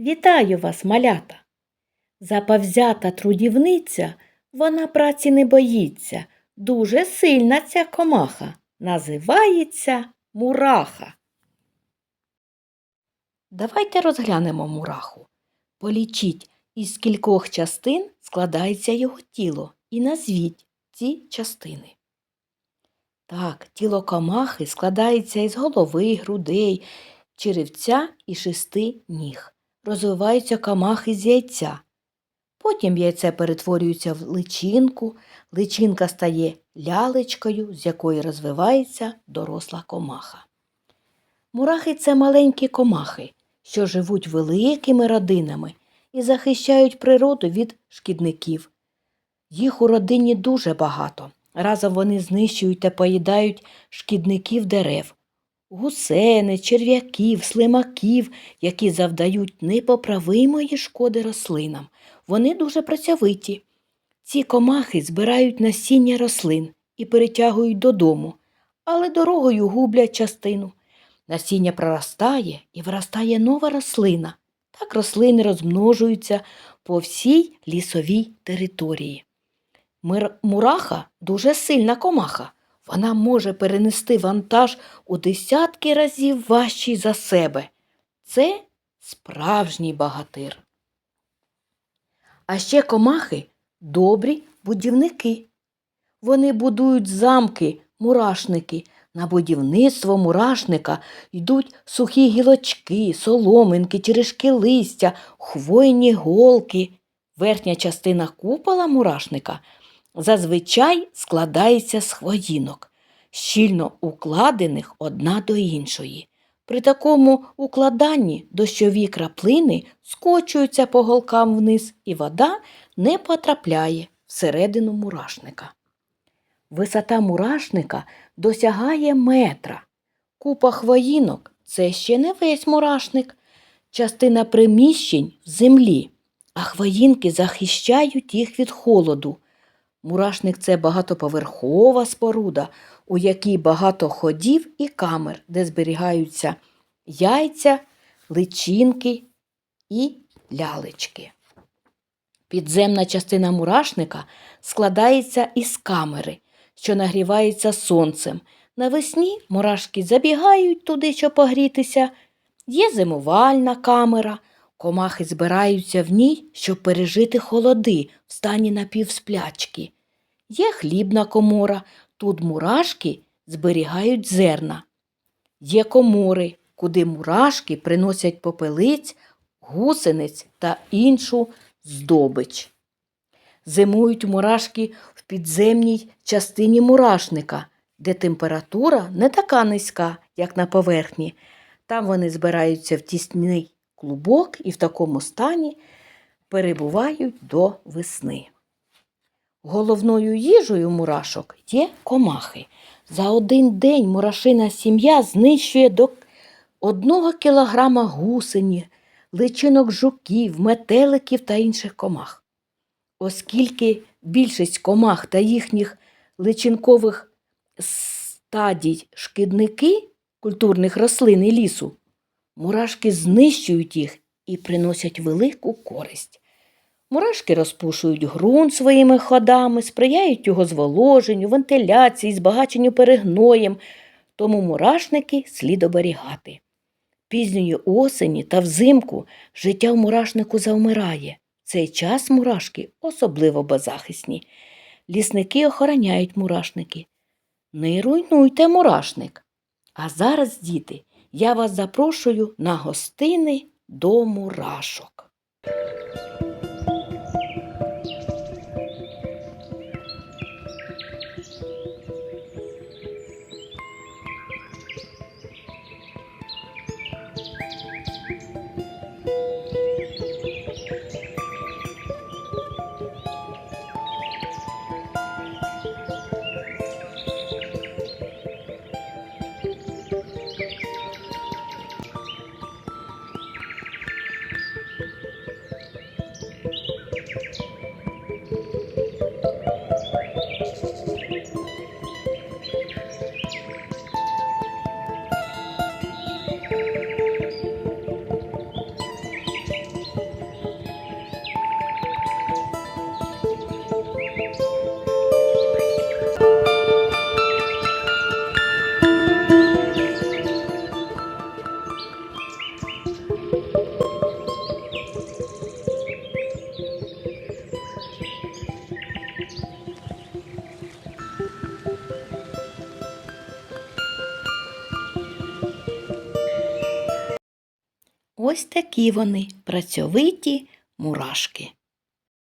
Вітаю вас, малята! Заповзята трудівниця, вона праці не боїться. Дуже сильна ця комаха. Називається мураха. Давайте розглянемо мураху. Полічіть, із скількох частин складається його тіло, і назвіть ці частини. Так, тіло комахи складається із голови, грудей, черевця і шести ніг. Розвиваються комахи з яйця. Потім яйце перетворюється в личинку, личинка стає лялечкою, з якої розвивається доросла комаха. Мурахи це маленькі комахи, що живуть великими родинами і захищають природу від шкідників. Їх у родині дуже багато. Разом вони знищують та поїдають шкідників дерев, гусени, черв'яків, слимаків, які завдають непоправимої шкоди рослинам. Вони дуже працьовиті. Ці комахи збирають насіння рослин і перетягують додому, але дорогою гублять частину. Насіння проростає і виростає нова рослина. Так рослини розмножуються по всій лісовій території. Мураха дуже сильна комаха. Вона може перенести вантаж у десятки разів важчий за себе. Це справжній багатир. А ще комахи добрі будівники. Вони будують замки, мурашники. На будівництво мурашника йдуть сухі гілочки, соломинки, черешки листя, хвойні голки. Верхня частина купола мурашника зазвичай складається з хвоїнок, щільно укладених одна до іншої. При такому укладанні дощові краплини скочуються по голкам вниз, і вода не потрапляє всередину мурашника. Висота мурашника досягає метра. Купа хвоїнок це ще не весь мурашник, частина приміщень в землі, а хвоїнки захищають їх від холоду. Мурашник це багатоповерхова споруда, у якій багато ходів і камер, де зберігаються яйця, личинки і лялечки. Підземна частина мурашника складається із камери, що нагрівається сонцем. Навесні мурашки забігають туди, щоб погрітися. Є зимувальна камера. Комахи збираються в ній, щоб пережити холоди в стані напівсплячки. Є хлібна комора, тут мурашки зберігають зерна. Є комори, куди мурашки приносять попелиць, гусениць та іншу здобич. Зимують мурашки в підземній частині мурашника, де температура не така низька, як на поверхні. Там вони збираються в тісний клубок і в такому стані перебувають до весни. Головною їжею мурашок є комахи. За один день мурашина сім'я знищує до одного кілограма гусені, личинок жуків, метеликів та інших комах. Оскільки більшість комах та їхніх личинкових стадій шкідники культурних рослин і лісу, мурашки знищують їх і приносять велику користь. Мурашки розпушують ґрунт своїми ходами, сприяють його зволоженню, вентиляції, збагаченню перегноєм, тому мурашники слід оберігати. Пізньої осені та взимку життя в мурашнику завмирає. В цей час мурашки особливо беззахисні. Лісники охороняють мурашники. Не руйнуйте мурашник. А зараз, діти, я вас запрошую на гостини до мурашок. Ось такі вони працьовиті мурашки.